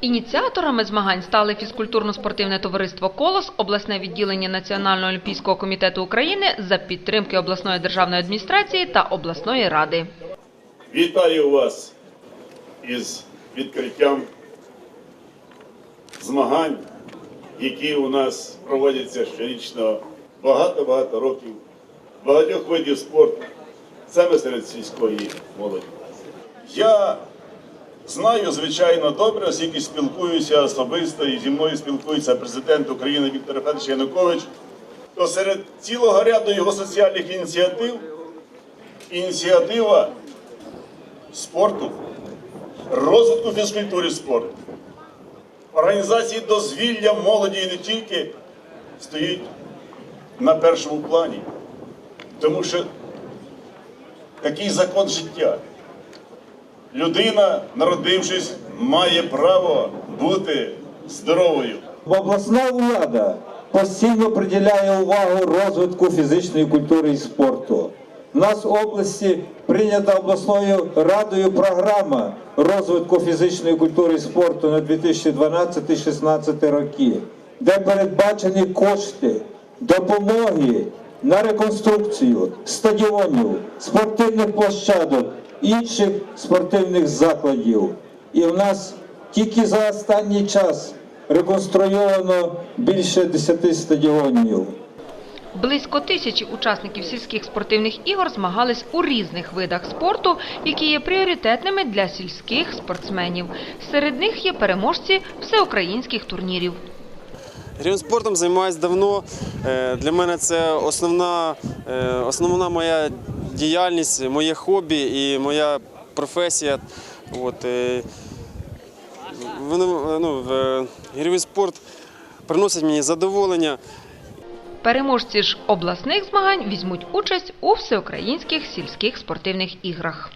Ініціаторами змагань стали фізкультурно-спортивне товариство «Колос», обласне відділення Національного олімпійського комітету України за підтримки обласної державної адміністрації та обласної ради. Вітаю вас із відкриттям змагань, які у нас проводяться щорічно багато-багато років, багатьох видів спорту, саме серед сільської молоді. Я знаю, звичайно, добре, оскільки спілкуюся особисто і зі мною спілкується президент України Віктор Федорович Янукович, то серед цілого ряду його соціальних ініціатив ініціатива спорту, розвитку фізкультури спорту, організації дозвілля молоді і не тільки стоїть на першому плані. Тому що такий закон життя. Людина, народившись, має право бути здоровою. Обласна влада постійно приділяє увагу розвитку фізичної культури і спорту. У нас в області прийнята обласною радою програма розвитку фізичної культури і спорту на 2012-2016 роки, де передбачені кошти допомоги на реконструкцію стадіонів, спортивних площадок, інших спортивних закладів. І в нас тільки за останній час реконструйовано більше 10 стадіонів. Близько тисячі учасників сільських спортивних ігор змагались у різних видах спорту, які є пріоритетними для сільських спортсменів. Серед них є переможці всеукраїнських турнірів. Гірським спортом займаюся давно. Е, Для мене це основна, е, основна моя діяльність, моє хобі і моя професія. От, е, вони, ну, гірський спорт приносить мені задоволення. Переможці ж обласних змагань візьмуть участь у всеукраїнських сільських спортивних іграх.